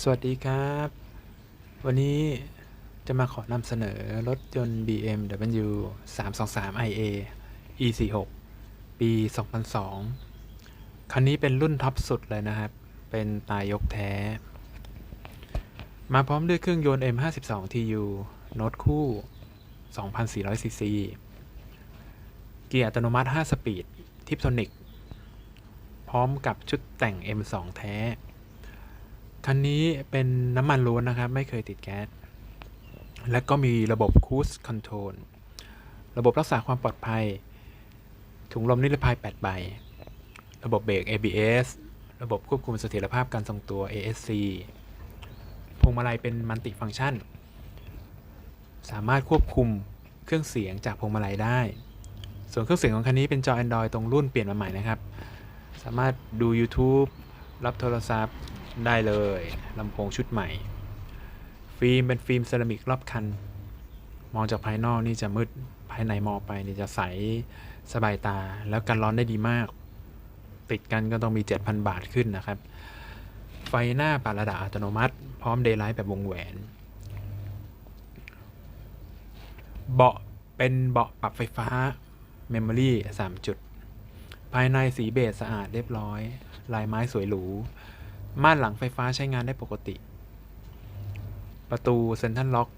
สวัสดีครับ วันนี้จะมาขอนำเสนอรถยนต์ BMW 323 iA E46 ปี 2002 คันนี้เป็นรุ่นท็อปสุดเลยนะครับ เป็นตายยกแท้ มาพร้อมด้วยเครื่องยนต์ M52 TU โน้ตคู่ 2,400 cc เกียร์อัตโนมัติ 5 สปีด ทิปโทนิก พร้อมกับชุดแต่ง M2 แท้ คันนี้เป็นน้ำมันล้วนนะครับ ไม่เคยติดแก๊ส และก็มีระบบ Cruise Control ระบบรักษาความปลอดภัย ถุงลมนิรภัย 8 ใบ ระบบเบรก ABS ระบบควบคุมเสถียรภาพการทรงตัว ASC พวงมาลัยเป็นมัลติฟังก์ชัน สามารถควบคุมเครื่องเสียงจากพวงมาลัยได้ ส่วนเครื่องเสียงของคันนี้เป็นจอ Android ตรงรุ่นเปลี่ยนมาใหม่นะครับ สามารถดู YouTube รับโทรศัพท์ ได้เลยลำโพงชุดใหม่ ฟิล์มเป็นฟิล์มเซรามิกรอบคัน มองจากภายนอกนี่จะมืดภายในมองไปนี่จะใสสบายตา แล้วกันร้อนได้ดีมาก ติดกันก็ต้องมี 7,000 บาทขึ้นนะครับ ไฟหน้าปรับระดับอัตโนมัติ พร้อมเดย์ไลท์แบบวงแหวน เบาะเป็นเบาะปรับไฟฟ้าเมมโมรี่3จุด ภายในสีเบจสะอาดเรียบร้อย ลายไม้สวยหรู ม่านหลังไฟฟ้าใช้งานได้ปกติ ประตูเซ็นทรัลล็อก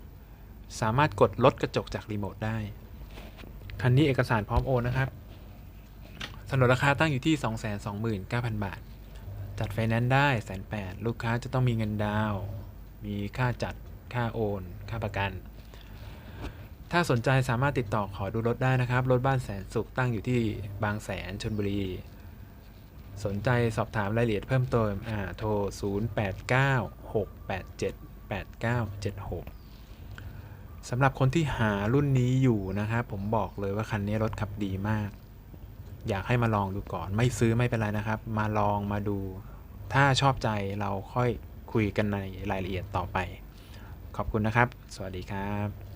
สามารถกดลดกระจกจากรีโมทได้ คันนี้เอกสารพร้อมโอนนะครับสนนราคาตั้งอยู่ที่ 229,000 บาท จัดไฟแนนซ์ได้แสนแปดลูกค้าจะต้องมีเงินดาวน์มีค่าจัด ค่าโอน ค่าประกัน ถ้าสนใจสามารถติดต่อขอดูรถได้นะครับ รถบ้านแสนสุขตั้งอยู่ที่บางแสนชนบุรี สนใจสอบถามรายละเอียดเพิ่มเติมอ่าโทร 0896878976 สำหรับคนที่หารุ่นนี้อยู่นะครับ ผมบอกเลยว่าคันนี้รถขับดีมาก อยากให้มาลองดูก่อน ไม่ซื้อไม่เป็นไรนะครับ มาลองมาดู ถ้าชอบใจเราค่อยคุยกันในรายละเอียดต่อไป ขอบคุณนะครับ สวัสดีครับ